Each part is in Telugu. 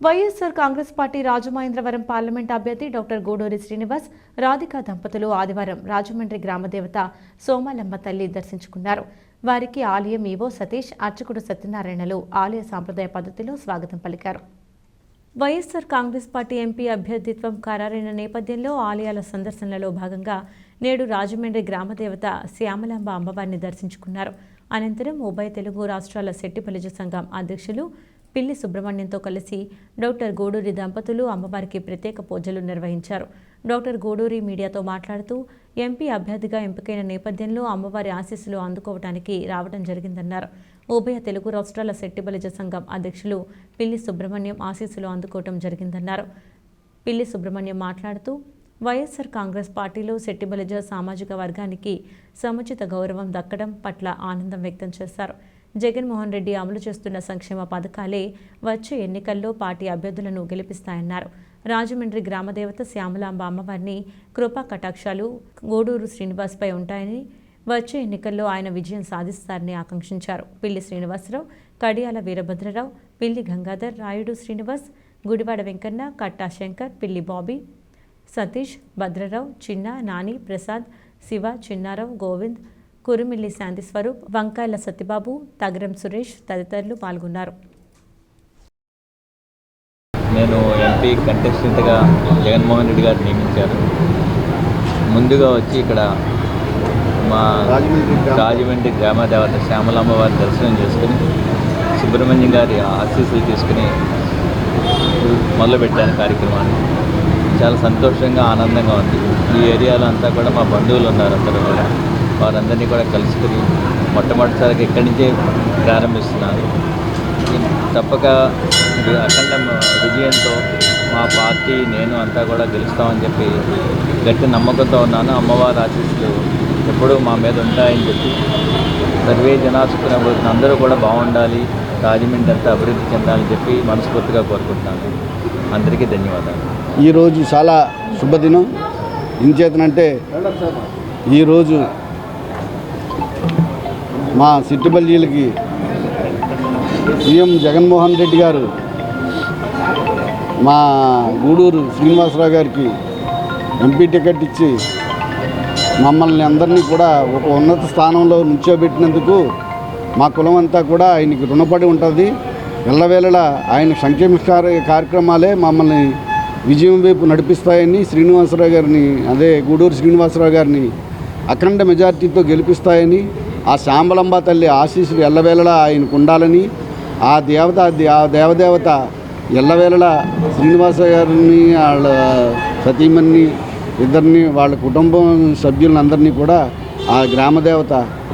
వైఎస్సార్ కాంగ్రెస్ పార్టీ రాజమహేంద్రవరం పార్లమెంట్ అభ్యర్థి డాక్టర్ గూడూరి శ్రీనివాస్ రాధిక దంపతులు ఆదివారం రాజమండ్రి గ్రామదేవత సోమాలమ్మ తల్లి దర్శించుకున్నారు. వారికి ఆలయం ఈవో సతీష్ అర్చకుడు సత్యనారాయణలు ఆలయ సాంప్రదాయ పద్ధతిలో స్వాగతం పలికారు. వైఎస్సార్ కాంగ్రెస్ పార్టీ ఎంపీ అభ్యర్థిత్వం ఖరారైన నేపథ్యంలో ఆలయాల సందర్శనలో భాగంగా నేడు రాజమండ్రి గ్రామదేవత శ్యామలాంబ అమ్మవారిని దర్శించుకున్నారు. అనంతరం ఉభయ తెలుగు రాష్ట్రాల శెట్టిపలిజ సంఘం అధ్యక్షులు పిల్లి సుబ్రహ్మణ్యంతో కలిసి డాక్టర్ గూడూరి దంపతులు అమ్మవారికి ప్రత్యేక పూజలు నిర్వహించారు. డాక్టర్ గూడూరి మీడియాతో మాట్లాడుతూ ఎంపీ అభ్యర్థిగా ఎంపికైన నేపథ్యంలో అమ్మవారి ఆశీస్సులు అందుకోవడానికి రావడం జరిగిందన్నారు. ఉభయ తెలుగు రాష్ట్రాల శెట్టిబలిజ సంఘం అధ్యక్షులు పిల్లి సుబ్రహ్మణ్యం ఆశీస్సులు అందుకోవడం జరిగిందన్నారు. పిల్లి సుబ్రహ్మణ్యం మాట్లాడుతూ వైఎస్ఆర్ కాంగ్రెస్ పార్టీలో శెట్టిబలిజ సామాజిక వర్గానికి సముచిత గౌరవం దక్కడం పట్ల ఆనందం వ్యక్తం చేశారు. జగన్మోహన్ రెడ్డి అమలు చేస్తున్న సంక్షేమ పథకాలే వచ్చే ఎన్నికల్లో పార్టీ అభ్యర్థులను గెలిపిస్తాయన్నారు. రాజమండ్రి గ్రామదేవత శ్యామలాంబ అమ్మవారిని కృపా కటాక్షాలు గోడూరు శ్రీనివాస్పై ఉంటాయని వచ్చే ఎన్నికల్లో ఆయన విజయం సాధిస్తారని ఆకాంక్షించారు. పిల్లి శ్రీనివాసరావు కడియాల వీరభద్రరావు పిల్లి గంగాధర్ రాయుడు శ్రీనివాస్ గుడివాడ వెంకన్న కట్టా శంకర్ పిల్లి బాబీ సతీష్ భద్రరావు చిన్న నాని ప్రసాద్ శివ చిన్నారావు గోవింద్ కురుమిల్లి శాంతి స్వరూప్ వంకాయల సత్యబాబు తగరం సురేష్ తదితరులు పాల్గొన్నారు. నేను ఎంపీ కంటెస్టెంట్గా జగన్మోహన్ రెడ్డి గారు నియమించారు ముందుగా వచ్చి ఇక్కడ మా రాజమండ్రి గ్రామ- రాజమండ్రి గ్రామ దేవత శ్యామలాంబ వారి దర్శనం చేసుకుని సుబ్రహ్మణ్యం గారి ఆశీస్సులు తీసుకుని మొదలుపెట్టాను కార్యక్రమాన్ని. చాలా సంతోషంగా ఆనందంగా ఉంది. ఈ ఏరియాలో అంతా కూడా మా బంధువులు ఉన్నారు అందరూ కూడా. వారందరినీ కూడా కలుసుకుని మొట్టమొదటిసారిగా ఇక్కడి నుంచే ప్రారంభిస్తున్నారు. తప్పక అఖండ విజయంతో మా పార్టీ నేను అంతా కూడా గెలుస్తామని చెప్పి గట్టి నమ్మకంతో ఉన్నాను. అమ్మవారి ఆశీస్సులు ఎప్పుడూ మా మీద ఉంటాయని చెప్పి సర్వే జనాసుకున్న అందరూ కూడా బాగుండాలి రాజమండ్రి అంతా అభివృద్ధి చెందాలని చెప్పి మనస్ఫూర్తిగా కోరుకుంటున్నాను. అందరికీ ధన్యవాదాలు. ఈరోజు చాలా శుభదినం. ఇంచేతనంటే ఈరోజు మా సిట్టుబల్లీలకి సీఎం జగన్మోహన్ రెడ్డి గారు మా గూడూరు శ్రీనివాసరావు గారికి ఎంపీ టికెట్ ఇచ్చి మమ్మల్ని అందరినీ కూడా ఒక ఉన్నత స్థానంలో నుంచోబెట్టినందుకు మా కులం అంతా కూడా ఆయనకి రుణపడి ఉంటుంది. ఎల్లవేళలా ఆయన సంక్షేమ కార్య- కార్యక్రమాలే మమ్మల్ని విజయం వైపు నడిపిస్తాయని శ్రీనివాసరావు గారిని అదే గూడూరు శ్రీనివాసరావు గారిని అఖండ మెజార్టీతో గెలిపిస్తాయని ఆ శాంబలంబ తల్లి ఆశీస్సులు ఎల్లవేళలా ఆయనకు ఉండాలని ఆ దేవత ఆ ఆ దేవదేవత ఎల్లవేళలా శ్రీనివాస గారిని వాళ్ళ సతీమణిని ఇద్దరిని వాళ్ళ కుటుంబం సభ్యులందరినీ కూడా ఆ గ్రామదేవత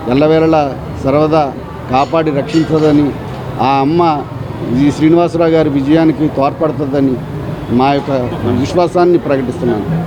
ఎల్లవేళలా సర్వదా కాపాడి రక్షించదని ఆ అమ్మ ఈ శ్రీనివాసరావు గారి విజయానికి తోడ్పడుతుందని మా యొక్క విశ్వాసాన్ని ప్రకటిస్తున్నాను.